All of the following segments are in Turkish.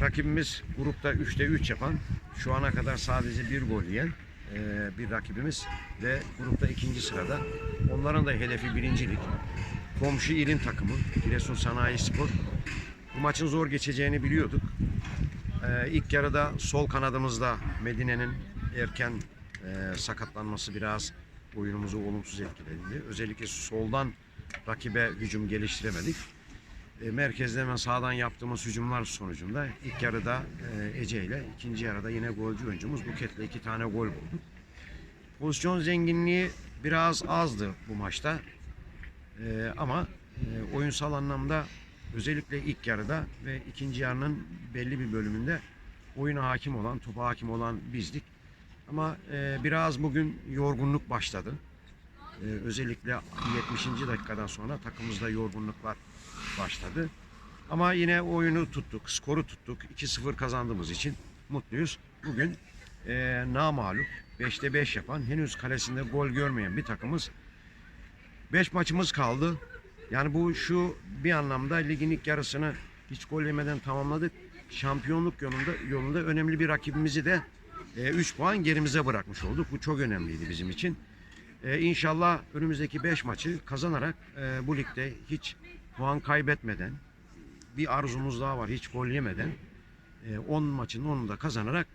Rakibimiz grupta 3'te 3 yapan, şu ana kadar sadece bir gol yiyen e, bir rakibimiz ve grupta ikinci sırada. Onların da hedefi birincilik. Komşu ilin takımı Giresun Sanayi Spor. Bu maçın zor geçeceğini biliyorduk. Ee, ilk yarıda sol kanadımızda Medine'nin erken e, sakatlanması biraz oyunumuzu olumsuz etkiledi. Özellikle soldan rakibe hücum geliştiremedik. E, merkezde hemen sağdan yaptığımız hücumlar sonucunda ilk yarıda e, Ece ile ikinci yarıda yine golcü oyuncumuz Buket'le iki tane gol bulduk. Pozisyon zenginliği biraz azdı bu maçta. E, ama oyunsal anlamda özellikle ilk yarıda ve ikinci yarının belli bir bölümünde oyuna hakim olan, topa hakim olan bizdik. Ama biraz bugün yorgunluk başladı. E, özellikle 70. dakikadan sonra takımımızda yorgunluklar başladı. Ama yine oyunu tuttuk, skoru tuttuk. 2-0 kazandığımız için mutluyuz. Bugün e, namalup 5'te 5 yapan, henüz kalesinde gol görmeyen bir takımız. 5 maçımız kaldı. Yani bu şu bir anlamda ligin ilk yarısını hiç gol yemeden tamamladık. Şampiyonluk yolunda yolunda önemli bir rakibimizi de 3 puan gerimize bırakmış olduk. Bu çok önemliydi bizim için. E, inşallah önümüzdeki 5 maçı kazanarak e, bu ligde hiç puan kaybetmeden bir arzumuz daha var hiç gol yemeden 10 maçın 10'unu da kazanarak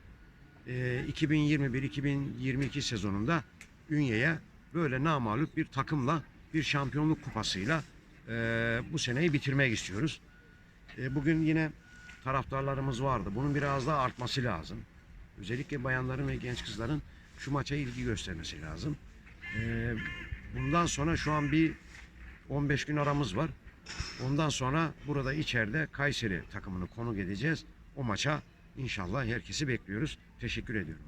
e, 2021-2022 sezonunda Ünye'ye böyle namalup bir takımla bir şampiyonluk kupasıyla e, bu seneyi bitirmek istiyoruz. E, bugün yine taraftarlarımız vardı. Bunun biraz daha artması lazım. Özellikle bayanların ve genç kızların şu maça ilgi göstermesi lazım. E, bundan sonra şu an bir 15 gün aramız var. Ondan sonra burada içeride Kayseri takımını konuk edeceğiz. O maça inşallah herkesi bekliyoruz. Teşekkür ediyorum.